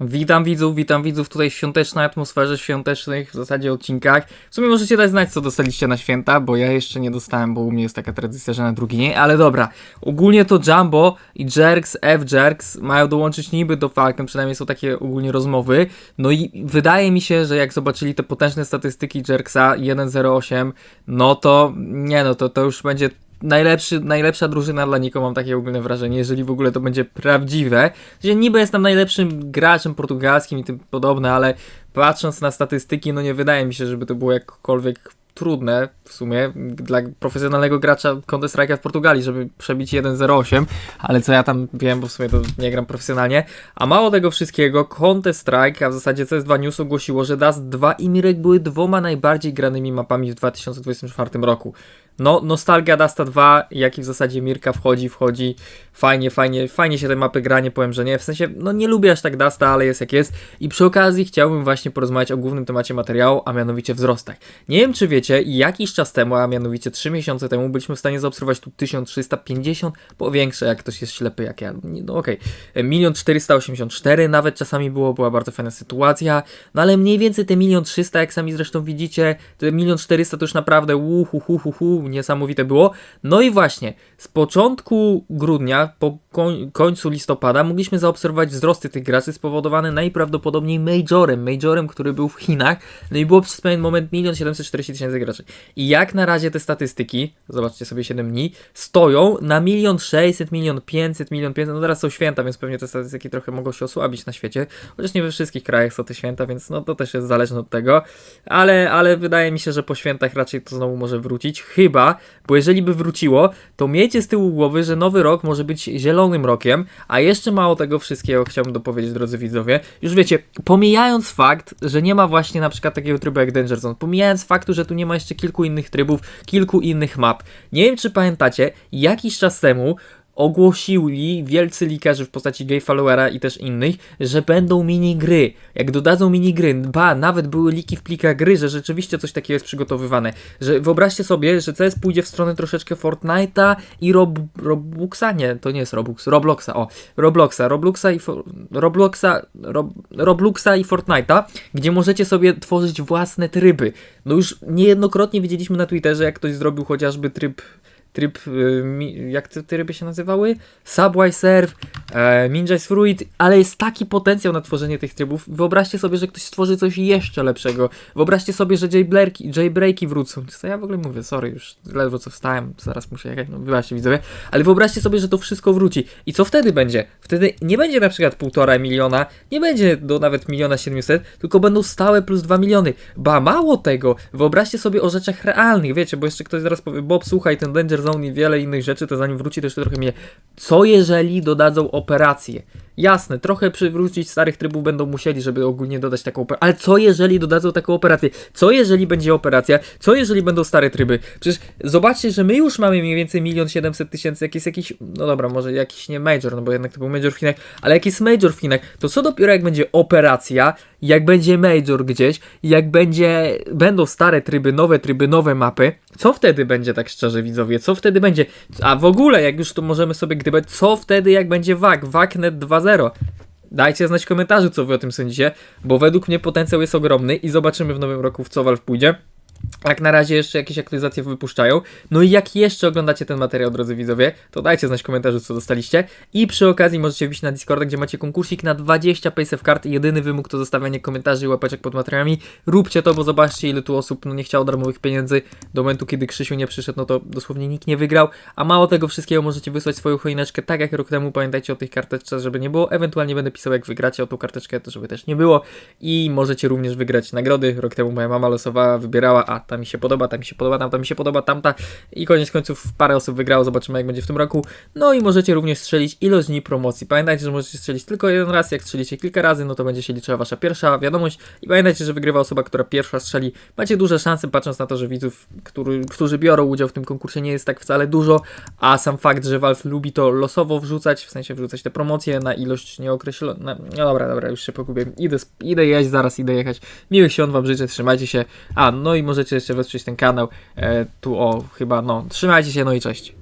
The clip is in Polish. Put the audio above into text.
Witam widzów, witam widzów tutaj w świątecznej atmosferze, świątecznych w zasadzie odcinkach. W sumie możecie dać znać, co dostaliście na święta, bo ja jeszcze nie dostałem, bo u mnie jest taka tradycja, że na drugi nie, ale dobra. Ogólnie to Jumbo i Jerks, F-Jerks mają dołączyć niby do Falcon, przynajmniej są takie ogólnie rozmowy. No i wydaje mi się, że jak zobaczyli te potężne statystyki Jerksa 1.08, no to nie no, to, to już będzie najlepszy, najlepsza drużyna dla Niko, mam takie ogólne wrażenie, jeżeli w ogóle to będzie prawdziwe. Że niby jestem najlepszym graczem portugalskim i tym podobne, ale patrząc na statystyki, no nie wydaje mi się, żeby to było jakkolwiek trudne w sumie dla profesjonalnego gracza Counter Strike'a w Portugalii, żeby przebić 1.08, ale co ja tam wiem, bo w sumie to nie gram profesjonalnie. A mało tego wszystkiego, Counter Strike, a w zasadzie CS2 News ogłosiło, że Dust 2 i Mirek były dwoma najbardziej granymi mapami w 2024 roku. No, nostalgia Dasta 2, jak i w zasadzie Mirka wchodzi, wchodzi. Fajnie, fajnie, fajnie się te mapy gra, nie powiem, że nie. W sensie, no nie lubię aż tak Dasta, ale jest jak jest. I przy okazji chciałbym właśnie porozmawiać o głównym temacie materiału, a mianowicie wzrostach. Nie wiem, czy wiecie, jakiś czas temu, a mianowicie 3 miesiące temu, byliśmy w stanie zaobserwować tu 1350, powiększę, jak ktoś jest ślepy jak ja. No okej. Okay. 1 484 nawet czasami było, była bardzo fajna sytuacja. No ale mniej więcej te 1 300, jak sami zresztą widzicie, te 1 400 to już naprawdę uhu, hu, hu, hu, niesamowite było. No i właśnie, z początku grudnia po koń, końcu listopada mogliśmy zaobserwować wzrosty tych graczy spowodowane najprawdopodobniej Majorem, Majorem, który był w Chinach. No i było przez pewien moment 1 740 tysięcy graczy. I jak na razie te statystyki, zobaczcie sobie 7 dni, stoją na 1 600, 1 500, 1 500, no teraz są święta, więc pewnie te statystyki trochę mogą się osłabić na świecie, chociaż nie we wszystkich krajach są te święta, więc no to też jest zależne od tego, ale, ale wydaje mi się, że po świętach raczej to znowu może wrócić, chyba, bo jeżeli by wróciło, to miejcie z tyłu głowy, że nowy rok może być zielonym rokiem, a jeszcze mało tego wszystkiego chciałbym dopowiedzieć, drodzy widzowie. Już wiecie, pomijając fakt, że nie ma właśnie na przykład takiego trybu jak Danger Zone, pomijając faktu, że tu nie ma jeszcze kilku innych trybów, kilku innych map. Nie wiem, czy pamiętacie, jakiś czas temu ogłosili wielcy likerzy w postaci Gay Followera i też innych, że będą minigry. Jak dodadzą minigry, ba, nawet były liki w plikach gry, że rzeczywiście coś takiego jest przygotowywane. Że wyobraźcie sobie, że CS pójdzie w stronę troszeczkę Fortnite'a i Rob, Robloxa, nie, to nie jest Robux, Robloxa, o, Robloxa, Robloxa i Robloxa, Rob, Robloxa i Fortnite'a, gdzie możecie sobie tworzyć własne tryby. No już niejednokrotnie widzieliśmy na Twitterze, jak ktoś zrobił chociażby tryb tryb, y, jak te tryby się nazywały? Subway Surf, e, Ninja's Fruit, ale jest taki potencjał na tworzenie tych trybów. Wyobraźcie sobie, że ktoś stworzy coś jeszcze lepszego. Wyobraźcie sobie, że jailbreaki, jailbreaki wrócą. Co ja w ogóle mówię? Sorry, już ledwo co wstałem, zaraz muszę jechać, no wybaczcie widzowie. Ale wyobraźcie sobie, że to wszystko wróci. I co wtedy będzie? Wtedy nie będzie na przykład półtora miliona, nie będzie do nawet miliona siedmiuset, tylko będą stałe plus dwa miliony. Ba, mało tego, wyobraźcie sobie o rzeczach realnych, wiecie, bo jeszcze ktoś zaraz powie, Bob, słuchaj, ten Danger Zone i wiele innych rzeczy, to zanim wróci, to jeszcze trochę mnie. Co jeżeli dodadzą operację? Jasne, trochę przywrócić starych trybów będą musieli, żeby ogólnie dodać taką operację. Ale co jeżeli dodadzą taką operację? Co jeżeli będzie operacja? Co jeżeli będą stare tryby? Przecież zobaczcie, że my już mamy mniej więcej 1 700 tysięcy, jak jest jakiś, no dobra, może jakiś nie major, no bo jednak to był major w Chinach, ale jak jest major w Chinach, to co dopiero jak będzie operacja, jak będzie major gdzieś, jak będzie, będą stare tryby, nowe tryby, nowe mapy, co wtedy będzie tak szczerze widzowie? Co wtedy będzie? A w ogóle, jak już tu możemy sobie gdybać, co wtedy jak będzie WAG, WAGNet 2.0? Dajcie znać w komentarzu, co wy o tym sądzicie, bo według mnie potencjał jest ogromny i zobaczymy w nowym roku, w co Valve pójdzie. Jak na razie jeszcze jakieś aktualizacje wypuszczają. No i jak jeszcze oglądacie ten materiał, drodzy widzowie, to dajcie znać w komentarzu, co dostaliście. I przy okazji możecie wbić na Discorda, gdzie macie konkursik na 20 paysafe kart. Jedyny wymóg to zostawianie komentarzy i łapeczek pod materiałami. Róbcie to, bo zobaczcie, ile tu osób no, nie chciało darmowych pieniędzy. Do momentu, kiedy Krzysiu nie przyszedł, no to dosłownie nikt nie wygrał. A mało tego wszystkiego, możecie wysłać swoją choineczkę, tak jak rok temu. Pamiętajcie o tych karteczkach, żeby nie było. Ewentualnie będę pisał, jak wygracie o tą karteczkę, to żeby też nie było. I możecie również wygrać nagrody. Rok temu moja mama losowała, wybierała, a ta mi się podoba, ta mi się podoba, tamta mi się podoba, tamta i koniec końców parę osób wygrało, zobaczymy jak będzie w tym roku. No i możecie również strzelić ilość dni promocji. Pamiętajcie, że możecie strzelić tylko jeden raz, jak strzelicie kilka razy, no to będzie się liczyła wasza pierwsza wiadomość i pamiętajcie, że wygrywa osoba, która pierwsza strzeli. Macie duże szanse, patrząc na to, że widzów, który, którzy biorą udział w tym konkursie nie jest tak wcale dużo, a sam fakt, że Valve lubi to losowo wrzucać, w sensie wrzucać te promocje na ilość nieokreśloną. No dobra, dobra, już się pogubię. Idę, idę jeść, zaraz idę jechać. Miłych świąt wam życzę, trzymajcie się. A, no i możecie jeszcze wesprzeć ten kanał. E, tu o, chyba, no, trzymajcie się, no i cześć.